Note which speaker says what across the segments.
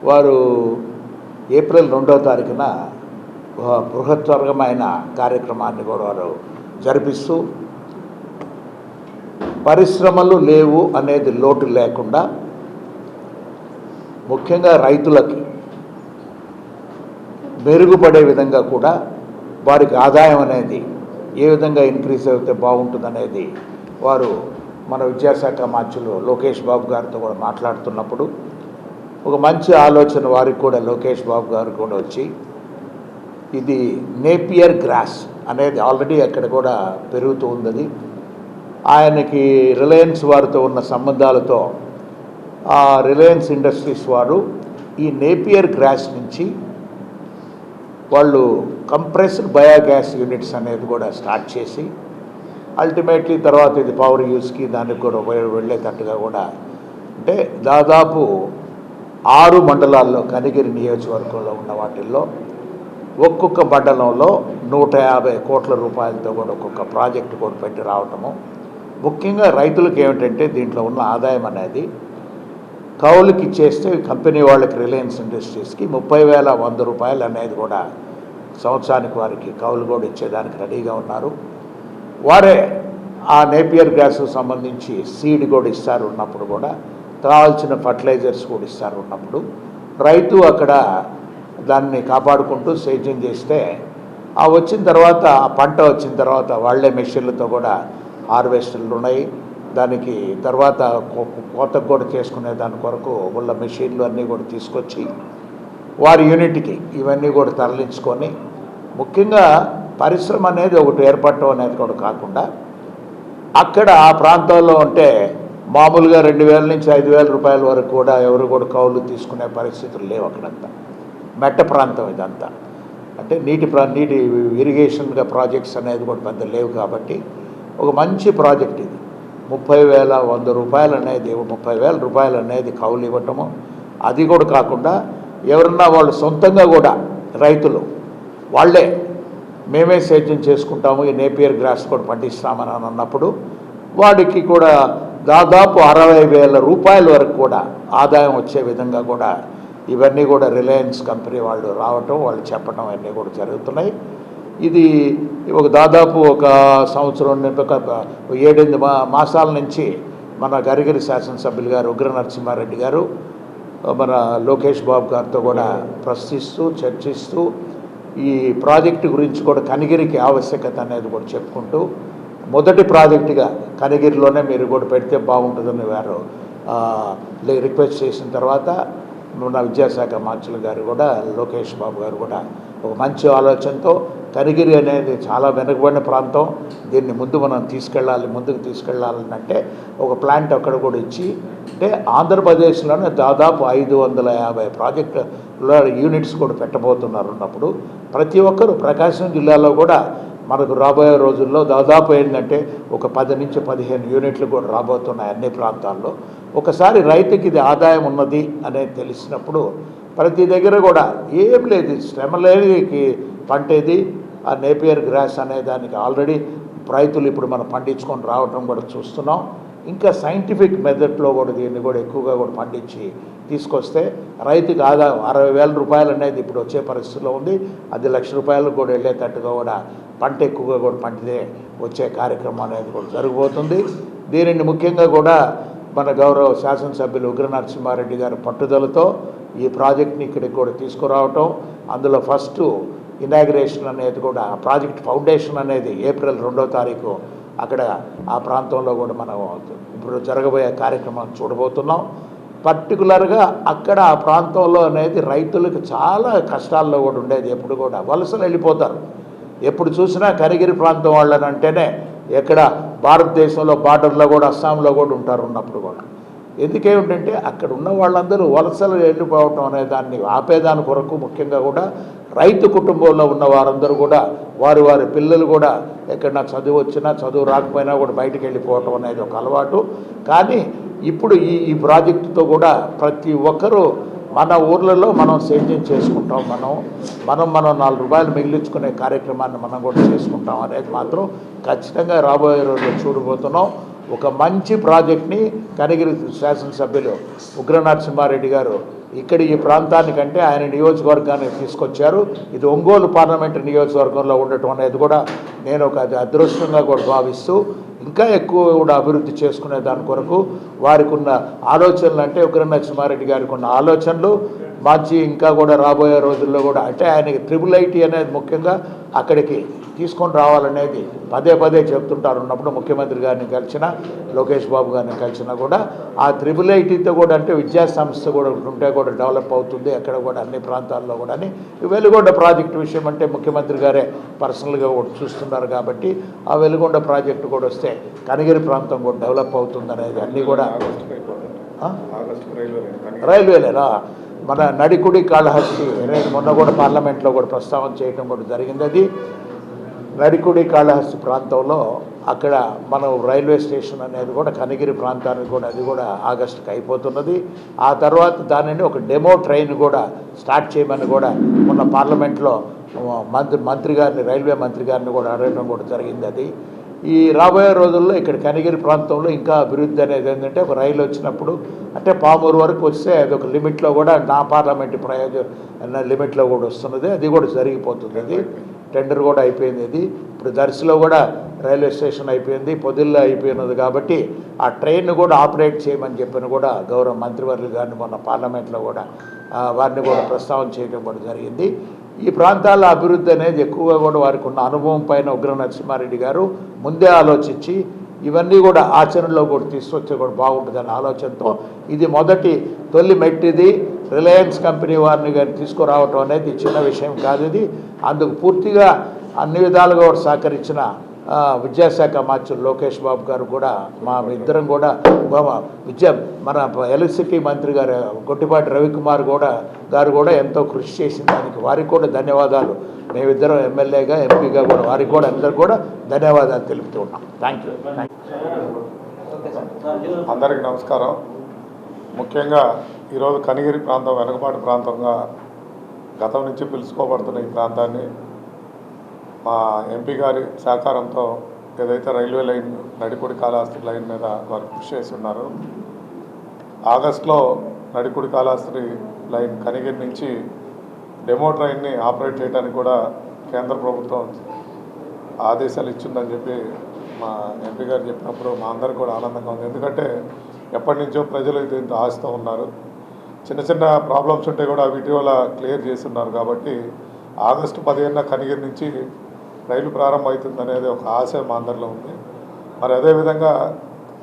Speaker 1: వారు ఏప్రిల్ రెండో తారీఖున బృహత్వర్గమైన కార్యక్రమాన్ని కూడా వారు జరిపిస్తూ పరిశ్రమలు లేవు అనేది లోటు లేకుండా ముఖ్యంగా రైతులకి మెరుగుపడే విధంగా కూడా వారికి ఆదాయం అనేది ఏ విధంగా ఇంక్రీజ్ అయితే బాగుంటుందనేది వారు మన విద్యాశాఖ మంత్రులు లోకేష్ బాబు గారితో కూడా మాట్లాడుతున్నప్పుడు ఒక మంచి ఆలోచన వారికి కూడా లోకేష్ బాబు గారు కూడా వచ్చి ఇది నేపియర్ గ్రాస్ అనేది ఆల్రెడీ అక్కడ కూడా పెరుగుతూ ఉంది ఆయనకి రిలయన్స్ వారితో ఉన్న సంబంధాలతో ఆ రిలయన్స్ ఇండస్ట్రీస్ వారు ఈ నేపియర్ గ్రాస్ నుంచి వాళ్ళు కంప్రెస్డ్ బయోగ్యాస్ యూనిట్స్ అనేది కూడా స్టార్ట్ చేసి అల్టిమేట్లీ తర్వాత ఇది పవర్ యూస్కి దానికి కూడా ఉపయోగ వెళ్ళేటట్టుగా కూడా అంటే దాదాపు ఆరు మండలాల్లో కనిగిరి నియోజకవర్గంలో ఉన్న వాటిల్లో ఒక్కొక్క మండలంలో నూట యాభై కోట్ల రూపాయలతో కూడా ఒక్కొక్క ప్రాజెక్టు కూడా పెట్టి రావటము. ముఖ్యంగా రైతులకు ఏమిటంటే దీంట్లో ఉన్న ఆదాయం అనేది కౌలుకి ఇచ్చేస్తే కంపెనీ వాళ్ళకి రిలయన్స్ ఇండస్ట్రీస్కి ముప్పై వేల వంద రూపాయలు అనేది కూడా సంవత్సరానికి వారికి కౌలు కూడా ఇచ్చేదానికి రెడీగా ఉన్నారు. వారే ఆ నేపియర్ గ్యాస్ సంబంధించి సీడ్ కూడా ఇస్తారు ఉన్నప్పుడు కూడా కావాల్సిన ఫర్టిలైజర్స్ కూడా ఇస్తారు ఉన్నప్పుడు. రైతు అక్కడ దాన్ని కాపాడుకుంటూ సేద్యం చేస్తే ఆ వచ్చిన తర్వాత ఆ పంట వచ్చిన తర్వాత వాళ్ళే మెషిన్లతో కూడా హార్వెస్టర్లు ఉన్నాయి. దానికి తర్వాత కో- కోతకు కూడా చేసుకునే దాని కొరకు వాళ్ళ మెషిన్లు అన్నీ కూడా తీసుకొచ్చి వారి యూనిట్కి ఇవన్నీ కూడా తరలించుకొని ముఖ్యంగా పరిశ్రమ అనేది ఒకటి ఏర్పడటం అనేది కూడా కాకుండా అక్కడ ఆ ప్రాంతంలో ఉంటే మామూలుగా రెండు వేల నుంచి ఐదు వేల రూపాయల వరకు కూడా ఎవరు కూడా కౌలు తీసుకునే పరిస్థితులు లేవు అక్కడంతా. మెట్ట ప్రాంతం ఇదంతా. అంటే నీటి ప్రా నీటి ఇరిగేషన్గా ప్రాజెక్ట్స్ అనేది కూడా పెద్ద లేవు కాబట్టి ఒక మంచి ప్రాజెక్ట్ ఇది. ముప్పై వేల వంద రూపాయలు అనేది ముప్పై వేల రూపాయలు అనేది కౌలు ఇవ్వటము. అది కూడా కాకుండా ఎవరన్నా వాళ్ళు సొంతంగా కూడా రైతులు వాళ్ళే మేమే సేద్యం చేసుకుంటాము ఈ నేపియర్ గ్రాస్ కూడా పండిస్తామని అన్నప్పుడు వాడికి కూడా దాదాపు అరవై వేల రూపాయల వరకు కూడా ఆదాయం వచ్చే విధంగా కూడా ఇవన్నీ కూడా రిలయన్స్ కంపెనీ వాళ్ళు రావటం వాళ్ళు చెప్పడం అన్నీ కూడా జరుగుతున్నాయి. ఇది ఒక దాదాపు ఒక సంవత్సరం ఒక ఏడెనిమిది మా మాసాల నుంచి మన గరిగిరి శాసనసభ్యులు గారు ఉగ్ర నరసింహారెడ్డి గారు మన లోకేష్ బాబు గారితో కూడా ప్రశ్నిస్తూ చర్చిస్తూ ఈ ప్రాజెక్టు గురించి కూడా కనిగిరికి ఆవశ్యకత అనేది కూడా చెప్పుకుంటూ మొదటి ప్రాజెక్టుగా కనగిరిలోనే మీరు కూడా పెడితే బాగుంటుందని వారు రిక్వెస్ట్ చేసిన తర్వాత మన విద్యాశాఖ మంత్రులు గారు కూడా లోకేష్ బాబు గారు కూడా ఒక మంచి ఆలోచనతో కనిగిరి అనేది చాలా వెనుకబడిన ప్రాంతం. దీన్ని ముందు మనం తీసుకెళ్ళాలి ముందుకు తీసుకెళ్ళాలని అంటే ఒక ప్లాంట్ అక్కడ కూడా ఇచ్చి అంటే ఆంధ్రప్రదేశ్లోనే దాదాపు ఐదు వందల యాభై ప్రాజెక్టుల యూనిట్స్ కూడా పెట్టబోతున్నారు ఉన్నప్పుడు ప్రతి ఒక్కరు ప్రకాశం జిల్లాలో కూడా మనకు రాబోయే రోజుల్లో దాదాపు ఏంటంటే ఒక పది నుంచి పదిహేను యూనిట్లు కూడా రాబోతున్నాయి అన్ని ప్రాంతాల్లో. ఒకసారి రైతుకి ఇది ఆదాయం ఉన్నది అనేది తెలిసినప్పుడు ప్రతి దగ్గర కూడా ఏం లేదు శ్రమ లేని పంట ఇది ఆ నేపియర్ గ్రాస్ అనే దానికి ఆల్రెడీ రైతులు ఇప్పుడు మనం పండించుకొని రావటం కూడా చూస్తున్నాం. ఇంకా సైంటిఫిక్ మెథడ్లో కూడా దీన్ని కూడా ఎక్కువగా కూడా పండించి తీసుకొస్తే రైతుకి ఆదాయం అరవై వేల రూపాయలు అనేది ఇప్పుడు వచ్చే పరిస్థితిలో ఉంది. అది లక్ష రూపాయలకు కూడా వెళ్ళేటట్టుగా కూడా పంట ఎక్కువగా కూడా పంటదే వచ్చే కార్యక్రమం అనేది కూడా జరగబోతుంది. దీనిని ముఖ్యంగా కూడా మన గౌరవ శాసనసభ్యులు ఉగ్ర నరసింహారెడ్డి గారి పట్టుదలతో ఈ ప్రాజెక్ట్ని ఇక్కడికి కూడా తీసుకురావటం అందులో ఫస్ట్ ఇనాగ్రేషన్ అనేది కూడా ఆ ప్రాజెక్ట్ ఫౌండేషన్ అనేది ఏప్రిల్ రెండో తారీఖు అక్కడ ఆ ప్రాంతంలో కూడా మనం ఇప్పుడు జరగబోయే కార్యక్రమం చూడబోతున్నాం. పర్టికులర్గా అక్కడ ఆ ప్రాంతంలో అనేది రైతులకు చాలా కష్టాల్లో కూడా ఉండేది. ఎప్పుడు కూడా వలసలు వెళ్ళిపోతారు. ఎప్పుడు చూసినా కరిగిరి ప్రాంతం వాళ్ళని అంటేనే ఎక్కడ భారతదేశంలో బార్డర్లో కూడా అస్సాంలో కూడా ఉంటారు ఉన్నప్పుడు కూడా. ఎందుకేమిటంటే అక్కడ ఉన్న వాళ్ళందరూ వలసలు వెళ్ళిపోవటం అనే దాన్ని ఆపేదాని కొరకు ముఖ్యంగా కూడా రైతు కుటుంబంలో ఉన్న వారందరూ కూడా వారి వారి పిల్లలు కూడా ఎక్కడన్నా చదువు వచ్చినా చదువు రాకపోయినా కూడా బయటికి వెళ్ళిపోవటం అనేది ఒక అలవాటు. కానీ ఇప్పుడు ఈ ఈ ప్రాజెక్టుతో కూడా ప్రతి ఒక్కరూ మన ఊర్లలో మనం సేద్యం చేసుకుంటాం మనం. మనం మనం నాలుగు రూపాయలు మిగిలించుకునే కార్యక్రమాన్ని మనం కూడా చేసుకుంటాం అనేది మాత్రం ఖచ్చితంగా రాబోయే రోజుల్లో చూడబోతున్నాం. ఒక మంచి ప్రాజెక్ట్ని కనగిరి శాసనసభ్యులు ఉగ్ర నరసింహారెడ్డి గారు ఇక్కడ ఈ ప్రాంతానికంటే ఆయన నియోజకవర్గానికి తీసుకొచ్చారు. ఇది ఒంగోలు పార్లమెంటు నియోజకవర్గంలో ఉండటం అనేది కూడా నేను ఒక అది అదృష్టంగా కూడా భావిస్తూ ఇంకా ఎక్కువ కూడా అభివృద్ధి చేసుకునే దాని కొరకు వారికి ఉన్న ఆలోచనలు అంటే ఉగ్ర నరసింహారెడ్డి గారికి ఉన్న ఆలోచనలు. మంచి ఇంకా కూడా రాబోయే రోజుల్లో కూడా అంటే ఆయనకి ట్రిపుల్ ఐటీ అనేది ముఖ్యంగా అక్కడికి తీసుకొని రావాలనేది పదే పదే చెప్తుంటారు. ఉన్నప్పుడు ముఖ్యమంత్రి గారిని కలిసిన లోకేష్ బాబు గారిని కలిసినా కూడా ఆ త్రిబుల్ ఐటీతో కూడా అంటే విద్యా సంస్థ కూడా ఉంటే కూడా డెవలప్ అవుతుంది. అక్కడ కూడా అన్ని ప్రాంతాల్లో కూడా అని. వెలుగొండ ప్రాజెక్టు విషయం అంటే ముఖ్యమంత్రి గారే పర్సనల్గా కూడా చూస్తున్నారు కాబట్టి ఆ వెలుగొండ ప్రాజెక్టు కూడా వస్తే కనగిరి ప్రాంతం కూడా డెవలప్ అవుతుంది అనేది అన్నీ కూడా ఆ? మన నడికుడి కాళహస్తి మొన్న కూడా పార్లమెంట్లో కూడా ప్రస్తావన చేయడం కూడా జరిగింది అది. నడికుడి కాళహస్తి ప్రాంతంలో అక్కడ మనం రైల్వే స్టేషన్ అనేది కూడా కనగిరి ప్రాంతానికి కూడా అది కూడా ఆగస్టుకి అయిపోతున్నది. ఆ తర్వాత దానిని ఒక డెమో ట్రైన్ కూడా స్టార్ట్ చేయమని కూడా మొన్న పార్లమెంట్లో మంత్రి మంత్రి గారిని రైల్వే మంత్రి గారిని కూడా అడగడం కూడా జరిగింది అది. ఈ రాబోయే రోజుల్లో ఇక్కడ కనిగిరి ప్రాంతంలో ఇంకా అభివృద్ధి అనేది ఏంటంటే ఒక రైలు వచ్చినప్పుడు అంటే పామూరు వరకు వస్తే అది ఒక లిమిట్లో కూడా నా పార్లమెంట్ ప్రయోజన లిమిట్లో కూడా వస్తున్నది. అది కూడా జరిగిపోతుంది. అది టెండర్ కూడా అయిపోయింది ఇది. ఇప్పుడు దర్శిలో కూడా రైల్వే స్టేషన్ అయిపోయింది పొదిల్లో అయిపోయినది కాబట్టి ఆ ట్రైన్ కూడా ఆపరేట్ చేయమని చెప్పిన కూడా గౌరవ మంత్రివర్యులు గారిని మొన్న పార్లమెంట్లో కూడా వారిని కూడా ప్రస్తావన చేయడం కూడా జరిగింది. ఈ ప్రాంతాల అభివృద్ధి అనేది ఎక్కువగా కూడా వారికి ఉన్న అనుభవం పైన ఉగ్ర నరసింహారెడ్డి గారు ముందే ఆలోచించి ఇవన్నీ కూడా ఆచరణలో కూడా తీసుకొస్తే కూడా బాగుంటుందనే ఆలోచనతో ఇది మొదటి తొలి మెట్టిది. రిలయన్స్ కంపెనీ వారిని కానీ తీసుకురావటం అనేది చిన్న విషయం కాదు ఇది. అందుకు పూర్తిగా అన్ని విధాలుగా కూడా సహకరించిన విద్యాశాఖ మంత్రులు లోకేష్ బాబు గారు కూడా మా ఇద్దరం కూడా విద్యా మన ఎలక్ట్రిసిటీ మంత్రి గారు గొట్టిపాటి రవికుమార్ కూడా గారు కూడా ఎంతో కృషి చేసిన దానికి వారికి కూడా ధన్యవాదాలు. మేమిద్దరం ఎమ్మెల్యేగా ఎంపీగా కూడా వారికి కూడా అందరు కూడా ధన్యవాదాలు తెలుపుతూ ఉన్నాం. థ్యాంక్ యూ థ్యాంక్
Speaker 2: అందరికీ నమస్కారం. ముఖ్యంగా ఈరోజు కనిగిరి ప్రాంతం వెనుకపాటి ప్రాంతంగా గతం నుంచి పిలుచుకోబడుతున్న ఈ ప్రాంతాన్ని మా ఎంపీ గారి సహకారంతో ఏదైతే railway line Nadikudi Kalahasti line మీద వారు కృషి చేసి ఉన్నారు ఆగస్టులో నడికుడి కాళహస్తి లైన్ కనిగిరి నుంచి డెమో ట్రైన్ని ఆపరేట్ చేయడానికి కూడా కేంద్ర ప్రభుత్వం ఆదేశాలు ఇచ్చిందని చెప్పి మా ఎంపీ గారు చెప్పినప్పుడు మా అందరికి కూడా ఆనందంగా ఉంది. ఎందుకంటే ఎప్పటి నుంచో ప్రజలు దీంతో ఆశతో ఉన్నారు. చిన్న చిన్న ప్రాబ్లమ్స్ ఉంటే కూడా వీటి వల్ల క్లియర్ చేస్తున్నారు కాబట్టి ఆగస్టు పదిహేనున కనిగిరి నుంచి రైలు ప్రారంభమవుతుంది అనేది ఒక ఆశ మా అందరిలో ఉంది. మరి అదేవిధంగా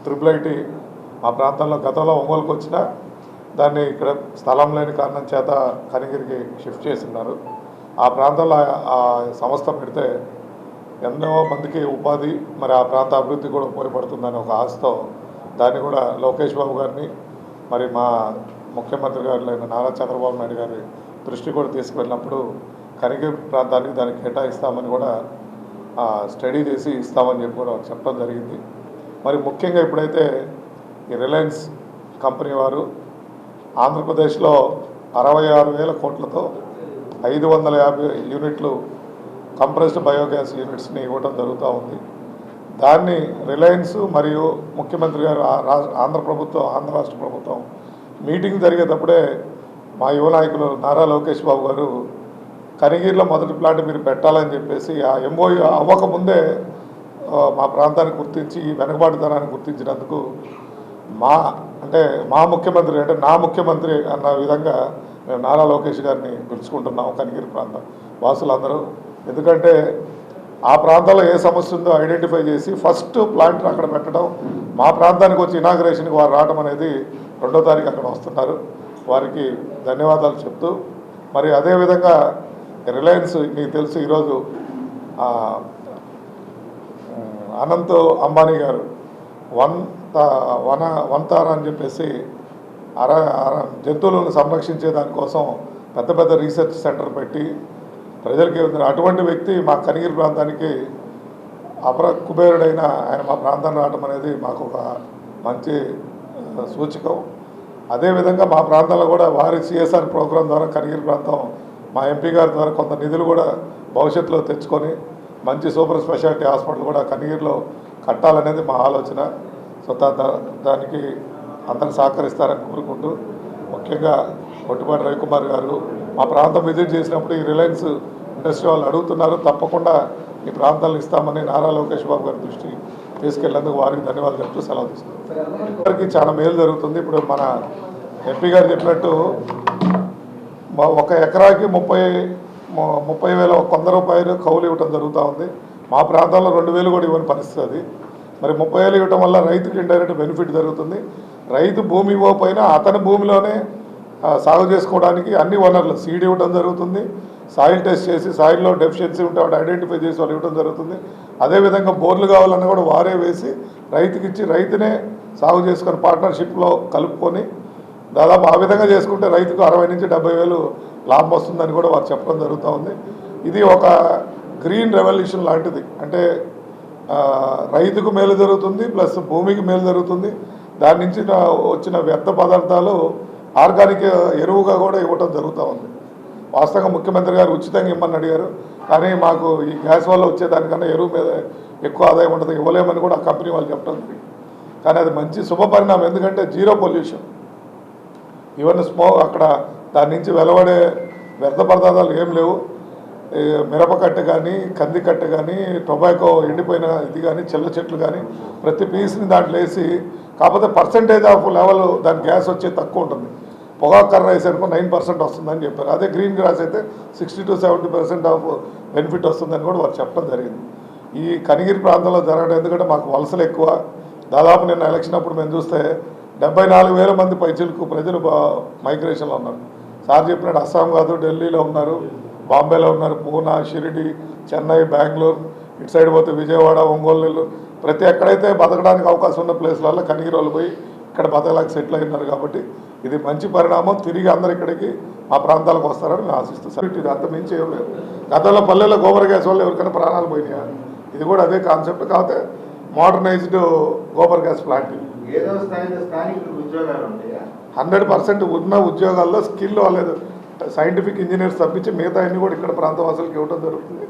Speaker 2: త్రిపుల్ ఐటీ మా ప్రాంతంలో గతంలో ఒంగోలుకు వచ్చినా దాన్ని ఇక్కడ స్థలం లేని కారణం చేత కనిగిరికి షిఫ్ట్ చేస్తున్నారు ఆ ప్రాంతంలో ఆ- సంస్థ పెడితే ఎన్నో మందికి ఉపాధి మరి ఆ ప్రాంత అభివృద్ధి కూడా ఉపయోగపడుతుందని ఒక ఆశతో దాన్ని కూడా లోకేష్ బాబు గారిని మరి మా ముఖ్యమంత్రి గారు నారా చంద్రబాబు నాయుడు గారి దృష్టి కూడా తీసుకువెళ్ళినప్పుడు కనిగిరి ప్రాంతానికి దాన్ని కేటాయిస్తామని కూడా స్టడీ చేసి ఇస్తామని చెప్పి కూడా చెప్పడం జరిగింది. మరి ముఖ్యంగా ఇప్పుడైతే ఈ రిలయన్స్ కంపెనీ వారు ఆంధ్రప్రదేశ్లో అరవై ఆరు వేల కోట్లతో ఐదు వందల యాభై యూనిట్లు కంప్రెస్డ్ బయోగ్యాస్ యూనిట్స్ని ఇవ్వడం జరుగుతూ ఉంది. దాన్ని రిలయన్స్ మరియు ముఖ్యమంత్రి గారు ఆంధ్ర ప్రభుత్వం ఆంధ్ర రాష్ట్ర ప్రభుత్వం మీటింగ్ జరిగేటప్పుడే మా యువ నాయకులు నారా లోకేష్ బాబు గారు కనిగిరిలో మొదటి ప్లాంట్ మీరు పెట్టాలని చెప్పేసి ఆ ఎంఓయూ అవ్వకముందే మా ప్రాంతాన్ని గుర్తించి ఈ వెనుకబాటుతనాన్ని గుర్తించినందుకు మా అంటే మా ముఖ్యమంత్రి అంటే నా ముఖ్యమంత్రి అన్న విధంగా మేము నారా లోకేష్ గారిని పిలుచుకుంటున్నాం కనిగిరి ప్రాంతం వాసులందరూ. ఎందుకంటే ఆ ప్రాంతంలో ఏ సమస్య ఉందో ఐడెంటిఫై చేసి ఫస్ట్ ప్లాంట్ అక్కడ పెట్టడం మా ప్రాంతానికి వచ్చి ఇనాగ్రేషన్కి వారు రావడం అనేది రెండో తారీఖు అక్కడ వస్తున్నారు. వారికి ధన్యవాదాలు చెప్తూ మరి అదేవిధంగా రిలయన్స్ మీకు తెలుసు ఈరోజు అనంత్ అంబానీ గారు వన్ వన వంతార అని చెప్పేసి అర అర జంతువులను సంరక్షించే దానికోసం పెద్ద పెద్ద రీసెర్చ్ సెంటర్ పెట్టి ప్రజలకి అటువంటి వ్యక్తి మా కనిగిరి ప్రాంతానికి అపర కుబేరుడైన ఆయన మా ప్రాంతాన్ని రావడం అనేది మాకు ఒక మంచి సూచకం. అదేవిధంగా మా ప్రాంతంలో కూడా వారి సిఎస్ఆర్ ప్రోగ్రాం ద్వారా కనిగిరి ప్రాంతం మా ఎంపీ గారి ద్వారా కొంత నిధులు కూడా భవిష్యత్తులో తెచ్చుకొని మంచి సూపర్ స్పెషాలిటీ హాస్పిటల్ కూడా కనిగిరిలో కట్టాలనేది మా ఆలోచన. సో దానికి అందరు సహకరిస్తారని కోరుకుంటూ ముఖ్యంగా కొట్టుపాటి రవికుమార్ గారు మా ప్రాంతం విజిట్ చేసినప్పుడు ఈ రిలయన్స్ ఇండస్ట్రీ వాళ్ళు అడుగుతున్నారు. తప్పకుండా ఈ ప్రాంతాలను ఇస్తామని నారా లోకేష్ బాబు గారి దృష్టి తీసుకెళ్ళేందుకు వారికి ధన్యవాదాలు చెప్తూ సెలవు తీసుకున్నాం వారికి చాలా మేలు జరుగుతుంది. ఇప్పుడు మన ఎంపీ గారు చెప్పినట్టు ఒక ఎకరాకి ముప్పై ముప్పై వేల వంద రూపాయలు కౌలు ఇవ్వటం జరుగుతూ ఉంది. మా ప్రాంతంలో రెండు వేలు కూడా ఇవ్వని పరిస్థితి అది. మరి ముప్పై వేలు ఇవ్వటం వల్ల రైతుకి ఇండైరెక్ట్ బెనిఫిట్ జరుగుతుంది. రైతు భూమి ఇవ్వకపోయినా అతని భూమిలోనే సాగు చేసుకోవడానికి అన్ని వనరులు సీడ్ ఇవ్వడం జరుగుతుంది. సాయిల్ టెస్ట్ చేసి సాయిల్లో డెఫిషియన్సీ ఉంటే వాటి ఐడెంటిఫై చేసి వాళ్ళు ఇవ్వడం జరుగుతుంది. అదేవిధంగా బోర్లు కావాలన్నా కూడా వారే వేసి రైతుకి ఇచ్చి రైతునే సాగు చేసుకొని పార్ట్నర్షిప్లో కలుపుకొని దాదాపు ఆ విధంగా చేసుకుంటే రైతుకు అరవై నుంచి డెబ్బై వేలు లాభం వస్తుందని కూడా వారు చెప్పడం జరుగుతూ ఉంది. ఇది ఒక గ్రీన్ రెవల్యూషన్ లాంటిది. అంటే రైతుకు మేలు జరుగుతుంది ప్లస్ భూమికి మేలు జరుగుతుంది. దాని నుంచి వచ్చిన వ్యర్థ పదార్థాలు ఆర్గానిక్ ఎరువుగా కూడా ఇవ్వటం జరుగుతూ ఉంది. వాస్తవంగా ముఖ్యమంత్రి గారు ఉచితంగా ఇమ్మని అడిగారు. కానీ మాకు ఈ గ్యాస్ వల్ల వచ్చేదానికన్నా ఎరువు మీద ఎక్కువ ఆదాయం ఉంటుంది ఇవ్వలేమని కూడా ఆ కంపెనీ వాళ్ళు చెప్పడం జరిగింది. కానీ అది మంచి శుభ పరిణామం ఎందుకంటే జీరో పొల్యూషన్. ఈవెన్ స్మో అక్కడ దాని నుంచి వెలువడే వ్యర్థ పదార్థాలు ఏం లేవు. ఈ మిరపకట్ట కానీ కంది కట్ట కానీ టొబాకో ఎండిపోయిన ఇది కానీ చిల్ల చెట్లు కానీ ప్రతి పీస్ని దాంట్లో వేసి కాకపోతే పర్సంటేజ్ ఆఫ్ లెవెల్ దాని గ్యాస్ వచ్చే తక్కువ ఉంటుంది. పొగాకు కర్ర వేసారుకో నైన్ పర్సెంట్ వస్తుందని చెప్పారు. అదే గ్రీన్ గ్రాస్ అయితే sixty to seventy percent of benefit వస్తుందని కూడా వారు చెప్పడం జరిగింది. ఈ కనిగిరి ప్రాంతంలో జరగడం ఎందుకంటే మాకు వలసలు ఎక్కువ. దాదాపు నిన్న ఎలక్షన్ అప్పుడు మేము చూస్తే డెబ్బై నాలుగు వేల మంది పైచులకు ప్రజలు మైగ్రేషన్లో ఉన్నారు. సార్ చెప్పినట్టు అస్సాం కాదు ఢిల్లీలో ఉన్నారు బాంబేలో ఉన్నారు పూనా షిరిడి చెన్నై బెంగళూరు ఇటు సైడ్ పోతే విజయవాడ ఒంగోలు నెల్లూరు. ప్రతి ఎక్కడైతే బతకడానికి అవకాశం ఉన్న ప్లేస్లలో కనిగిరోలు పోయి ఇక్కడ బతకలేక సెటిల్ అయినారు కాబట్టి ఇది మంచి పరిణామం. తిరిగి అందరు ఇక్కడికి మా ప్రాంతాలకు వస్తారని మేము ఆశిస్తాం సార్. ఇది అంత మించి ఏం లేదు. గతంలో పల్లెల్లో గోబర్ గ్యాస్ వల్ల ఎవరికైనా ప్రాణాలు పోయినాయా? ఇది కూడా అదే కాన్సెప్ట్. కాకపోతే modernized gobar gas plant. Hundred percent ఉన్న ఉద్యోగాల్లో స్కిల్ వాళ్ళేది సైంటిఫిక్ ఇంజనీర్స్ తప్పించి మిగతా అన్ని కూడా ఇక్కడ ప్రాంతవాసులకు ఇవ్వడం జరుగుతుంది.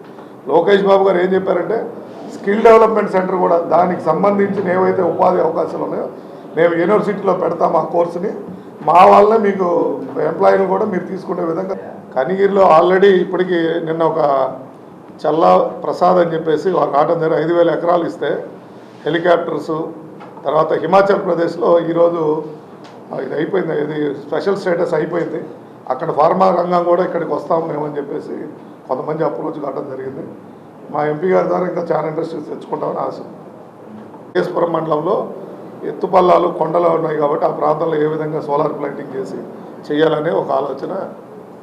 Speaker 2: లోకేష్ బాబు గారు ఏం చెప్పారంటే స్కిల్ డెవలప్మెంట్ సెంటర్ కూడా దానికి సంబంధించిన ఏవైతే ఉపాధి అవకాశాలు ఉన్నాయో మేము యూనివర్సిటీలో పెడతాం ఆ కోర్సుని. మా వాళ్ళనే మీకు ఎంప్లాయీని కూడా మీరు తీసుకునే విధంగా. కనిగిరిలో ఆల్రెడీ ఇప్పటికీ నిన్న ఒక చల్లా ప్రసాద్ అని చెప్పేసి రావడం దగ్గర ఐదు వేల ఎకరాలు ఇస్తే హెలికాప్టర్స్ తర్వాత హిమాచల్ ప్రదేశ్లో ఈరోజు ఇది అయిపోయింది ఇది స్పెషల్ స్టేటస్ అయిపోయింది. అక్కడ ఫార్మా రంగం కూడా ఇక్కడికి వస్తాం మేమని చెప్పేసి కొంతమంది అప్రోచ్ కావడం జరిగింది. మా ఎంపీ గారి ద్వారా ఇంకా చాలా ఇండస్ట్రీస్ తెచ్చుకుంటామని ఆశ. కేశపురం మండలంలో ఎత్తుపల్లాలు కొండలు ఉన్నాయి కాబట్టి ఆ ప్రాంతంలో ఏ విధంగా సోలార్ ప్లాంటింగ్ చేసి చేయాలనే ఒక ఆలోచన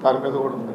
Speaker 2: దాని మీద కూడా ఉంది.